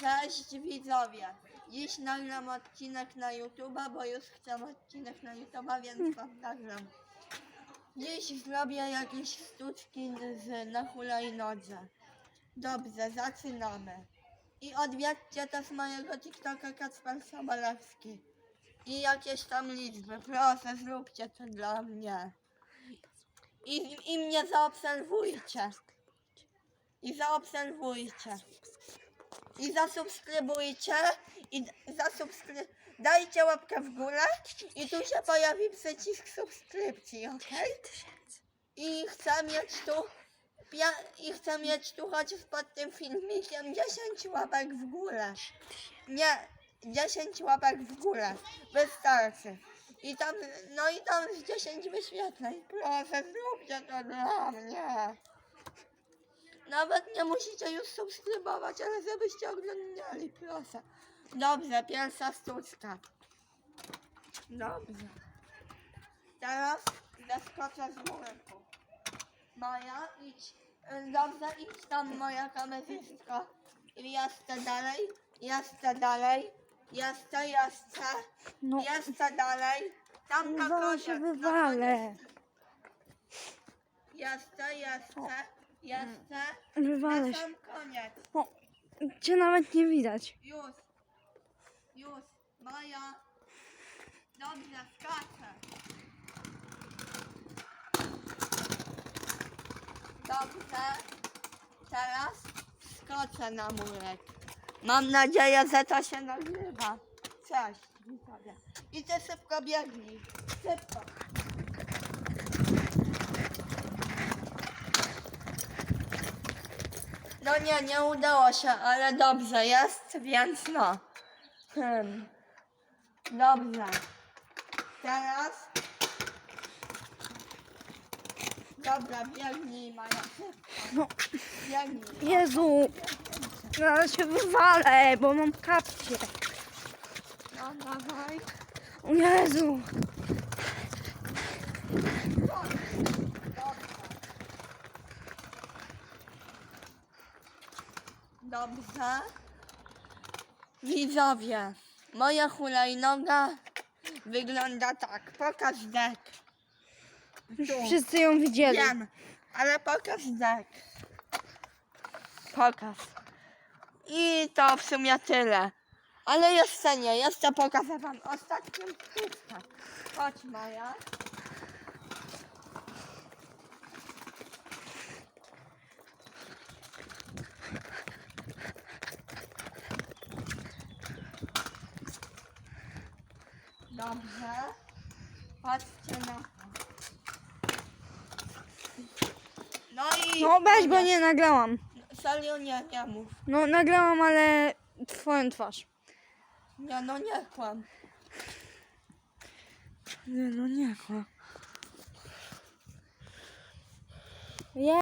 Cześć widzowie! Dziś nagram odcinek na YouTube'a, bo już chcę odcinek na YouTube'a, więc wam nagram. Dziś zrobię jakieś sztuczki z, na hulajnodze. Dobrze, zaczynamy. I odwiedźcie też mojego TikToka Kacper Sobolewski. I jakieś tam liczby, proszę zróbcie to dla mnie. I, i mnie zaobserwujcie. I zaobserwujcie. I zasubskrybujcie. I zasubskry... dajcie łapkę w górę. I tu się pojawi przycisk subskrypcji, ok? I chcę mieć tu. I chcę mieć tu chociaż pod tym filmikiem 10 łapek w górę. Nie, 10 łapek w górę. Wystarczy. I tam, no i tam z 10 wyświetleń. Proszę, zróbcie to dla mnie. Nawet nie musicie już subskrybować, ale żebyście oglądali, proszę. Dobrze, pierwsza sztuczka. Dobrze. Teraz zeskoczę z murku. Maja, idź. Dobrze, idź tam moja kamerzystka. I Jeszcze dalej, jeszcze dalej, jeszcze, jeszcze, No, jeszcze dalej. Tam na zaraz się wywalę. Jeszcze, jeszcze, jeszcze. Wywalę Na się. sam koniec. O, cię nawet nie widać. Już. Już. Maja. Dobrze, skaczę. Dobrze. Teraz skoczę na murek. Mam nadzieję, że to się nagrywa. Cześć, widzowie. I ty szybko biegnij. Szybko. No nie, nie udało się, ale dobrze jest, więc no. Hmm. Dobrze. Teraz. Dobra, biegnij Maja. No, Biegnij. Jezu, zaraz się wywalę, bo mam kapcie. No dawaj. O Jezu, Dobrze. Widzowie, moja hulajnoga wygląda tak. Pokaż dek. Tu. wszyscy ją widzieli. Wiem, ale pokaż dek. Pokaż. I to w sumie tyle. Ale jeszcze nie, jeszcze pokażę wam ostatnią sztuczkę. Chodź Maja. Dobrze. Patrzcie na to. No i... No weź, bo nie nagrałam. Serio nie, nie mów. No nagrałam, ale twoją twarz. Nie, no nie kłam. Nie, no nie. Nie.